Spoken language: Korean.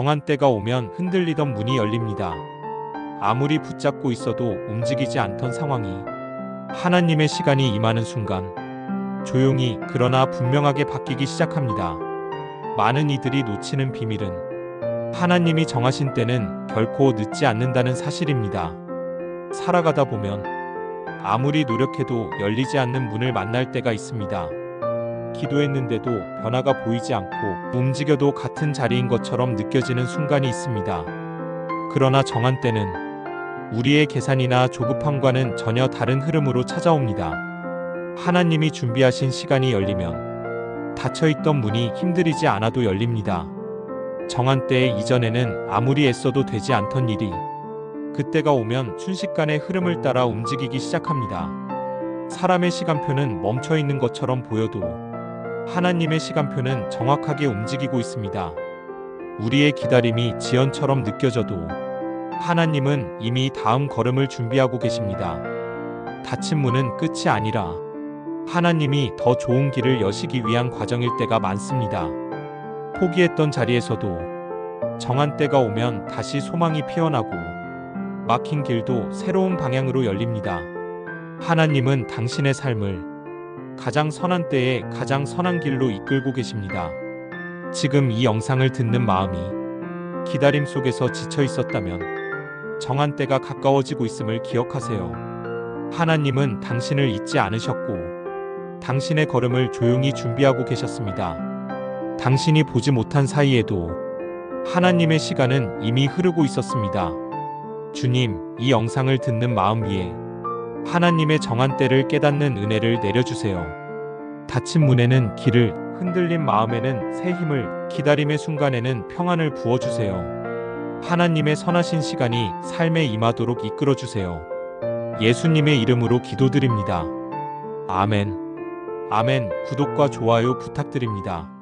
정한 때가 오면 흔들리던 문이 열립니다. 아무리 붙잡고 있어도 움직이지 않던 상황이 하나님의 시간이 임하는 순간 조용히 그러나 분명하게 바뀌기 시작합니다. 많은 이들이 놓치는 비밀은 하나님이 정하신 때는 결코 늦지 않는다는 사실입니다. 살아가다 보면 아무리 노력해도 열리지 않는 문을 만날 때가 있습니다. 기도했는데도 변화가 보이지 않고 움직여도 같은 자리인 것처럼 느껴지는 순간이 있습니다. 그러나 정한 때는 우리의 계산이나 조급함과는 전혀 다른 흐름으로 찾아옵니다. 하나님이 준비하신 시간이 열리면 닫혀있던 문이 힘들이지 않아도 열립니다. 정한 때 이전에는 아무리 애써도 되지 않던 일이 그때가 오면 순식간에 흐름을 따라 움직이기 시작합니다. 사람의 시간표는 멈춰 있는 것처럼 보여도 하나님의 시간표는 정확하게 움직이고 있습니다. 우리의 기다림이 지연처럼 느껴져도 하나님은 이미 다음 걸음을 준비하고 계십니다. 닫힌 문은 끝이 아니라 하나님이 더 좋은 길을 여시기 위한 과정일 때가 많습니다. 포기했던 자리에서도 정한 때가 오면 다시 소망이 피어나고 막힌 길도 새로운 방향으로 열립니다. 하나님은 당신의 삶을 가장 선한 때에 가장 선한 길로 이끌고 계십니다. 지금 이 영상을 듣는 마음이 기다림 속에서 지쳐 있었다면 정한 때가 가까워지고 있음을 기억하세요. 하나님은 당신을 잊지 않으셨고 당신의 걸음을 조용히 준비하고 계셨습니다. 당신이 보지 못한 사이에도 하나님의 시간은 이미 흐르고 있었습니다. 주님, 이 영상을 듣는 마음 위에 하나님의 정한 때를 깨닫는 은혜를 내려주세요. 닫힌 문에는 길을, 흔들린 마음에는 새 힘을, 기다림의 순간에는 평안을 부어주세요. 하나님의 선하신 시간이 삶에 임하도록 이끌어주세요. 예수님의 이름으로 기도드립니다. 아멘. 아멘. 구독과 좋아요 부탁드립니다.